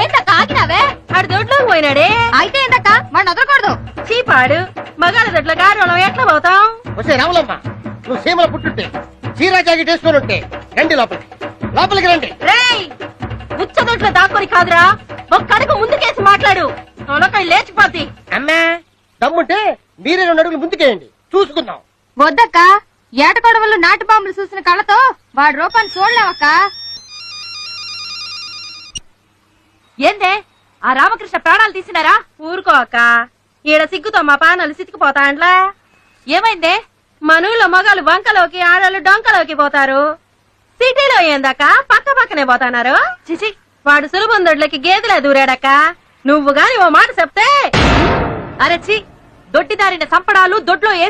ఏంటక్క ఆగినావే? ఆడు పోయినాడే. అయితే ఏంటక్క? మనం వదలకూడదు. చీపాడు మగాళ్ళ దొడ్లో గారోళం ఎట్లా పోతాం? వచ్చే రాములమ్మ నువ్వు సీమల పుట్టుంటే చీరా జాకెట్ వేసుకొని ఉంటే రండి లోపలికి. లోపలికి రండి. రేయ్ ఉచ్చ దొడ్లో దాక్కొని కాదురా. ఒక కడుగు ముందుకేసి మాట్లాడు. తొలకాయ లేచిపోతి అమ్మా దమ్ముంటే మీరే రెండు అడుగులు ముందుకేయండి. చూసుకుందాం. వద్దక్క ఏటకొడవలు నాటుపా బాంబులు చూసిన కళ్ళతో వాడి రూపాన్ని చూడలేవక్క. ఏందే? ఆ రామకృష్ణ ప్రాణాలు తీసినారా? ఊరుకో అక్క. ఈడ సిగ్గుతో మా పానాలు సితికిపోతా అంట్లా ఏమైందే? మనూళ్ళో మగాళ్ళు వంకలోకి ఆడళ్ళు డొంకలోకి పోతారు. సిటీలో ఏందక్క? పక్క పక్కనే పోతాన్నారు చిచి. వాడు సులభందొడ్లకి గేదెలే దూరాడక్క? నువ్వు గాని ఓ మాట చెప్తే? అరచి దొడ్డిదారిన సంపడాలు దొడ్లో వేసి